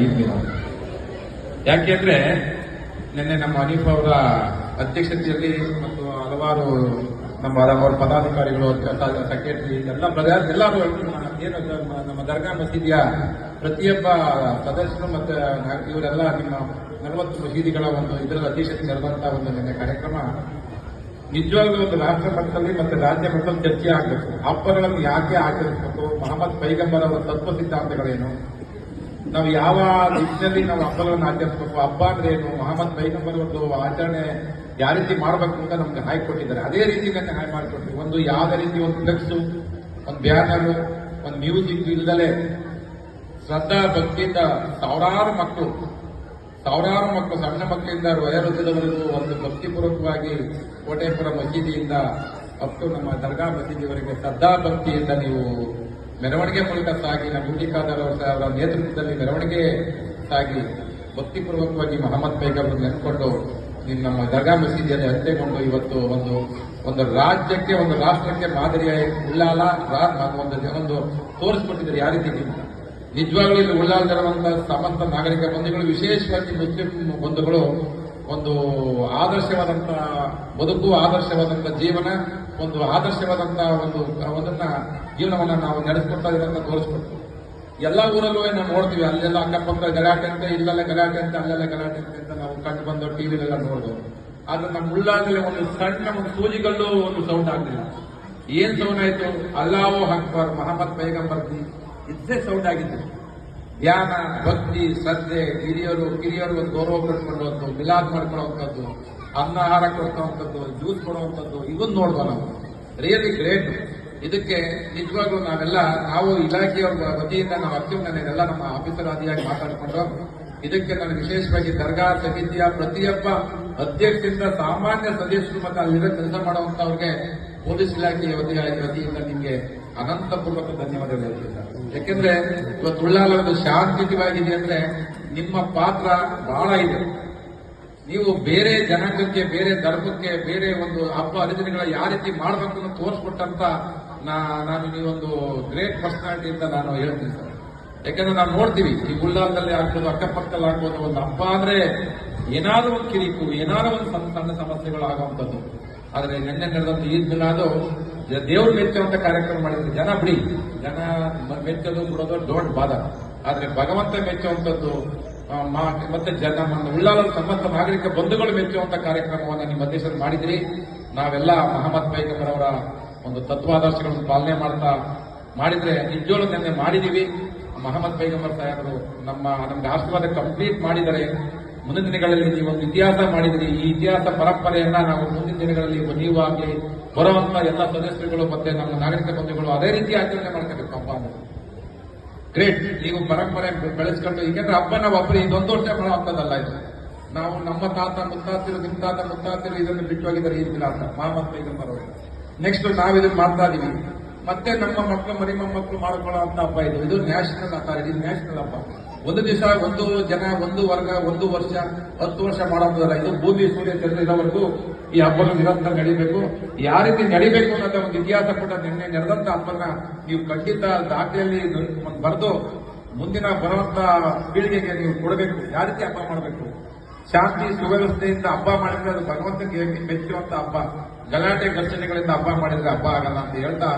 ಯಾಕೆ ಯಾಕೆಂದ್ರೆ ನಿನ್ನೆ ನಮ್ಮ ಅನೀಫ್ ಅವರ ಅಧ್ಯಕ್ಷತೆಯಲ್ಲಿ ಮತ್ತು ಹಲವಾರು ನಮ್ಮ ಅವರ ಪದಾಧಿಕಾರಿಗಳು ಸೆಕ್ರೆಟರಿ ಎಲ್ಲ ಬ್ರದರ್ ಎಲ್ಲರೂ ಏನು ನಮ್ಮ- ದರ್ಗಾ ಮಸೀದಿಯ ಪ್ರತಿಯೊಬ್ಬ ಸದಸ್ಯರು ಮತ್ತು ಇವರೆಲ್ಲ ನಿಮ್ಮ ನಲವತ್ತು ಮಸೀದಿಗಳ ಒಂದು ಇದರ ಅಧ್ಯಕ್ಷತೆ ನಡೆದಂತಹ ಒಂದು ನಿನ್ನೆ ಕಾರ್ಯಕ್ರಮ. ನಿಜವಾಗ್ಲೂ ಒಂದು ರಾಷ್ಟ್ರ ಮಟ್ಟದಲ್ಲಿ ಮತ್ತೆ ರಾಜ್ಯ ಮಟ್ಟದಲ್ಲಿ ಚರ್ಚೆ ಆಗಬೇಕು. ಹಬ್ಬಗಳನ್ನು ಯಾಕೆ ಆಚರಿಸಬೇಕು ಮಹಮ್ಮದ್ ಪೈಗಂಬರ್ ಅವರ ತತ್ವ ಸಿದ್ಧಾಂತಗಳೇನು? ನಾವು ಯಾವ ದಿಕ್ಕಿನಲ್ಲಿ ನಾವು ಹಬ್ಬಗಳನ್ನು ಆಚರಿಸಬೇಕು, ಹಬ್ಬ ಅಂದ್ರೆ ಏನು? ಮೊಹಮ್ಮದ್ ಒಂದು ಆಚರಣೆ ಯಾವ ರೀತಿ ಮಾಡಬೇಕು ಅಂತ ನಮ್ಗೆ ಹಾಯ್ ಕೊಟ್ಟಿದ್ದಾರೆ. ಅದೇ ರೀತಿ ನನ್ನ ಹಾಯ್ ಮಾಡಿಕೊಟ್ಟು ಒಂದು ಯಾವುದೇ ರೀತಿ ಒಂದು ಫ್ಲೆಕ್ಸ್ ಒಂದು ಬ್ಯಾನರು, ಒಂದು ಮ್ಯೂಸಿಕ್ ಇಲ್ಲದಲೇ ಶ್ರದ್ಧಾ, ಭಕ್ತಿಯಿಂದ ಸಾವಿರಾರು ಮಕ್ಕಳು ಸಾವಿರಾರು ಮಕ್ಕಳು, ಸಣ್ಣ ಮಕ್ಕಳಿಂದ ವಯೋವೃದ್ಧದವರೆಗೂ ಒಂದು ಭಕ್ತಿಪೂರ್ವಕವಾಗಿ ಕೋಟೆಪುರ ಮಸೀದಿಯಿಂದ ಮತ್ತು ನಮ್ಮ ದರ್ಗಾ ಮಸೀದಿವರೆಗೆ ಶ್ರದ್ಧಾ, ಭಕ್ತಿಯಿಂದ ನೀವು ಮೆರವಣಿಗೆ ಮೂಲಕ ಸಾಗಿ, ನಮ್ಮ ಯುಟಿಕಾದರ್ ಅವರ ನೇತೃತ್ವದಲ್ಲಿ ಮೆರವಣಿಗೆ ಸಾಗಿ, ಭಕ್ತಿಪೂರ್ವಕವಾಗಿ ಮಹಮ್ಮದ್ ಬೇಗ್ ಅವರು ನೆನೆಕೊಂಡು ನಮ್ಮ ದರ್ಗಾ ಮಸೀದಿಯಲ್ಲಿ ಅಂತ್ಯಗೊಂಡು ಇವತ್ತು ಒಂದು ಒಂದು ರಾಜ್ಯಕ್ಕೆ, ಒಂದು ರಾಷ್ಟ್ರಕ್ಕೆ ಮಾದರಿಯಾಗಿ ಉಳ್ಳಾಲ ಒಂದು ಒಂದು ತೋರಿಸ್ಕೊಟ್ಟಿದ್ದಾರೆ. ಯಾವ ರೀತಿ ನಿಜವಾಗ್ಲೂ ಇಲ್ಲಿ ಉಳ್ಳಾಲ್ದಿರುವಂತಹ ಸಮಸ್ತ ನಾಗರಿಕ ಬಂಧುಗಳು, ವಿಶೇಷವಾಗಿ ಮುಸ್ಲಿಂ ಬಂಧುಗಳು ಒಂದು ಆದರ್ಶವಾದಂತಹ ಬದುಕು ಆದರ್ಶವಾದಂತಹ ಜೀವನ ಒಂದು ಆದರ್ಶವಾದಂತಹ ಒಂದು ಒಂದನ್ನ ಜೀವನವನ್ನ ನಾವು ನಡೆಸ್ಕೊಡ್ತಾ ಇರೋದನ್ನ ತೋರಿಸ್ಕೊಡ್ತೀವಿ. ಎಲ್ಲ ಊರಲ್ಲೂ ನಾವು ನೋಡ್ತೀವಿ, ಅಲ್ಲೆಲ್ಲ ಅಕ್ಕಪಕ್ಕ ಗಲಾಟೆ ಅಂತ, ಇಲ್ಲೆಲ್ಲ ಗಲಾಟೆ ಅಂತ, ಅಲ್ಲೆಲ್ಲ ಗಲಾಟೆ ಅಂತ ಅಂತ ನಾವು ಕಂಡು ಬಂದು ಟಿವಿಲೆಲ್ಲ ನೋಡ್ಬೋದು. ಆದ್ರೆ ನಮ್ಮ ಉಳ್ಳಾಗಲೇ ಒಂದು ಸಣ್ಣ ಒಂದು ಸೂಜಿಗಲ್ಲೂ ಒಂದು ಸೌಂಡ್ ಆಗಲಿಲ್ಲ. ಏನ್ ಸೌಂಡ್ ಆಯ್ತು? ಅಲ್ಲಾವೋ ಅಕ್ಬರ್, ಮಹಮ್ಮದ್ ಪೈಗಂಬರ್ ಇದ್ದೇ ಸೌಂಡ್ ಆಗಿದ್ದು. ಧ್ಯಾನ ಭಕ್ತಿ, ಶ್ರದ್ಧೆ, ಹಿರಿಯರು, ಕಿರಿಯರು ಗೌರವ ಪಡ್ಕೊಳ್ಳುವಂಥದ್ದು, ಮಿಲಾದ್ ಮಾಡ್ಕೊಳ್ಳುವಂಥದ್ದು ಅನ್ನ ಆಹಾರ ಕೊಡ್ತಾವಂಥದ್ದು ಜ್ಯೂಸ್ ಕೊಡುವಂಥದ್ದು ಇವನ್ ನೋಡುವ ನಾವು. ರಿಯಲಿ ಗ್ರೇಟ್ ಇದಕ್ಕೆ ನಿಜವಾಗ್ಲೂ ನಾವೆಲ್ಲ, ನಾವು ಇಲಾಖೆಯವರ ವತಿಯಿಂದ ನಾವು ಅತ್ಯುನ್ನತ ಎಲ್ಲ ನಮ್ಮ ಆಫೀಸರ್ ಆದಿಯಾಗಿ ಮಾತಾಡಿಕೊಂಡು, ಇದಕ್ಕೆ ನಾನು ವಿಶೇಷವಾಗಿ ದರ್ಗಾ ಸಮಿತಿಯ ಪ್ರತಿಯೊಬ್ಬ ಅಧ್ಯಕ್ಷರಿಂದ ಸಾಮಾನ್ಯ ಸದಸ್ಯರು ಮತ್ತು ಅಲ್ಲಿರೋ ಕೆಲಸ ಮಾಡುವಂತವ್ರಿಗೆ ಪೊಲೀಸ್ ಇಲಾಖೆಯ ವತಿಯ ವತಿಯಿಂದ ನಿಮಗೆ ಅನಂತಪೂರ್ವಕ ಧನ್ಯವಾದಗಳು ಹೇಳ್ತಿದ್ದಾರೆ ಯಾಕೆಂದ್ರೆ ಇವತ್ತು ಉಳ್ಳಾಲ ಒಂದು ಶಾಂತಿಯುತವಾಗಿದೆ ಅಂದ್ರೆ ನಿಮ್ಮ ಪಾತ್ರ ಬಹಳ ಇದೆ. ನೀವು ಬೇರೆ ಜನಾಂಗಕ್ಕೆ, ಬೇರೆ ಧರ್ಮಕ್ಕೆ, ಬೇರೆ ಒಂದು ಹಬ್ಬ ಹರಿದಿನಗಳ ಯಾವ ರೀತಿ ಮಾಡಬೇಕು ಅಂತ ತೋರಿಸ್ಕೊಟ್ಟಂತ ನಾನು ನೀವೊಂದು ಗ್ರೇಟ್ ಪರ್ಸನಾಲಿಟಿ ಅಂತ ನಾನು ಹೇಳ್ತೀನಿ ಸರ್. ಯಾಕಂದ್ರೆ ನಾವು ನೋಡ್ತೀವಿ, ಈ ಉಳ್ಳಾಲದಲ್ಲಿ ಆಗ್ಬೋದು ಅಕ್ಕಪಕ್ಕದಲ್ಲಿ ಆಗ್ಬೋದು ಒಂದು ಹಬ್ಬ ಅಂದ್ರೆ ಏನಾದ್ರೂ ಒಂದು ಕಿರಿಕು, ಏನಾದ್ರೂ ಒಂದು ಸಣ್ಣ ಸಣ್ಣ ಸಮಸ್ಯೆಗಳು ಆಗುವಂಥದ್ದು. ಆದ್ರೆ ನಿನ್ನೆ ನಡೆದಂತ ಈದ್ ಮಿಲಾದು ದೇವ್ರು ಮೆಚ್ಚುವಂತ ಕಾರ್ಯಕ್ರಮ ಮಾಡಿದ್ರೆ ಜನ ಬಿಡಿ. ಜನ ಮೆಚ್ಚೋದು ಬಿಡೋದು ದೊಡ್ಡ ಬಾದ ಆದ್ರೆ ಭಗವಂತ ಮೆಚ್ಚುವಂಥದ್ದು ಮತ್ತೆ ಜನ ಉಳ್ಳಾಲ ಸಮಸ್ತ ನಾಗರಿಕ ಬಂಧುಗಳು ಮೆಚ್ಚುವಂತ ಕಾರ್ಯಕ್ರಮವನ್ನು ನಿಮ್ಮ ಅಧ್ಯಕ್ಷರು ಮಾಡಿದ್ರಿ. ನಾವೆಲ್ಲ ಮಹಮ್ಮದ್ ಪೈಗಂಬರ್ ಅವರ ಒಂದು ತತ್ವಾದರ್ಶಗಳನ್ನು ಪಾಲನೆ ಮಾಡ್ತಾ ಮಾಡಿದ್ರೆ ನಿಜವಾಗ್ಲೂ ನಿನ್ನೆ ಮಾಡಿದೀವಿ. ಮಹಮ್ಮದ್ ಪೈಗಂಬರ್ ಸಾಹೇಬರು ನಮ್ಮ ನಮ್ಗೆ ಆಶೀರ್ವಾದ ಕಂಪ್ಲೀಟ್ ಮಾಡಿದರೆ ಮುಂದಿನ ದಿನಗಳಲ್ಲಿ ನೀವು ಒಂದು ಇತಿಹಾಸ ಮಾಡಿದ್ರಿ. ಈ ಇತಿಹಾಸ ಪರಂಪರೆಯನ್ನ ನಾವು ಮುಂದಿನ ದಿನಗಳಲ್ಲಿ ನೀವಾಗಿ ಬರುವಂತ ಎಲ್ಲ ಸದಸ್ಯರುಗಳು ಮತ್ತೆ ನಮ್ಮ ನಾಗರಿಕ ಬಂಧುಗಳು ಅದೇ ರೀತಿ ಆಚರಣೆ ಮಾಡ್ಕೋಬೇಕು ಹಬ್ಬ ಗ್ರೇಟ್ ನೀವು ಪರಂಪರೆ ಬೆಳೆಸ್ಕೊಂಡು ಯಾಕಂದ್ರೆ ಹಬ್ಬ ನಾವು ಒಬ್ಬರು ಇದೊಂದು ವರ್ಷ ಮಾಡುವಂತದ್ದಲ್ಲ ಇದು. ನಾವು ನಮ್ಮ ತಾತ, ಮುತ್ತಾತಿರು ನಿಮ್ಮ ತಾತ, ಮುತ್ತಾತಿರು ಇದನ್ನು ಬಿಟ್ಟು ಹೋಗಿದ್ದಾರೆ ಈ ಅಂತ. ಮಹಮ್ಮದ್ ಇದನ್ನು ಬರೋದು ನೆಕ್ಸ್ಟ್ ನಾವು ಮಾಡ್ತಾ ಇದೀವಿ. ಮತ್ತೆ ನಮ್ಮ ಮಕ್ಕಳು ಮರಿ ಮೊಮ್ಮಕ್ಕಳು ಮಾಡ್ಕೊಳ್ಳುವಂತ ಹಬ್ಬ ಇದು. ಇದು ನ್ಯಾಷನಲ್ ಅಥಾರಿಟಿ ನ್ಯಾಷನಲ್ ಹಬ್ಬ. ಒಂದು ದಿವಸ, ಒಂದು ಜನ, ಒಂದು ವರ್ಗ, ಒಂದು ವರ್ಷ, ಹತ್ತು ವರ್ಷ ಮಾಡೋದಲ್ಲ ಇದು ಭೂಮಿ ಸೂರ್ಯ, ಚಂದ್ರ ಇರೋವರೆಗೂ ಈ ಹಬ್ಬನ ನಿರಂತರ ನಡಿಬೇಕು. ಯಾವ ರೀತಿ ನಡಿಬೇಕು ಅನ್ನೋದ ಒಂದು ಇತಿಹಾಸ ಕೂಡ ನಿನ್ನೆ ನಡೆದಂತ ಹಬ್ಬನ ನೀವು ಖಂಡಿತ ದಾಖಲೆಯಲ್ಲಿ ಬರೆದು ಮುಂದಿನ ಬರುವಂತ ಪೀಳಿಗೆಗೆ ನೀವು ಕೊಡಬೇಕು. ಯಾವ ರೀತಿ ಹಬ್ಬ ಮಾಡಬೇಕು? ಶಾಂತಿ, ಸುವ್ಯವಸ್ಥೆಯಿಂದ ಹಬ್ಬ ಮಾಡಿದ್ರೆ ಅದು ಭಗವಂತನಿಗೆ ಮೆಚ್ಚುವಂತ ಹಬ್ಬ. ಗಲಾಟೆ ಘರ್ಷಣೆಗಳಿಂದ ಹಬ್ಬ ಮಾಡಿದ್ರೆ ಹಬ್ಬ ಆಗಲ್ಲ ಅಂತ ಹೇಳ್ತಾ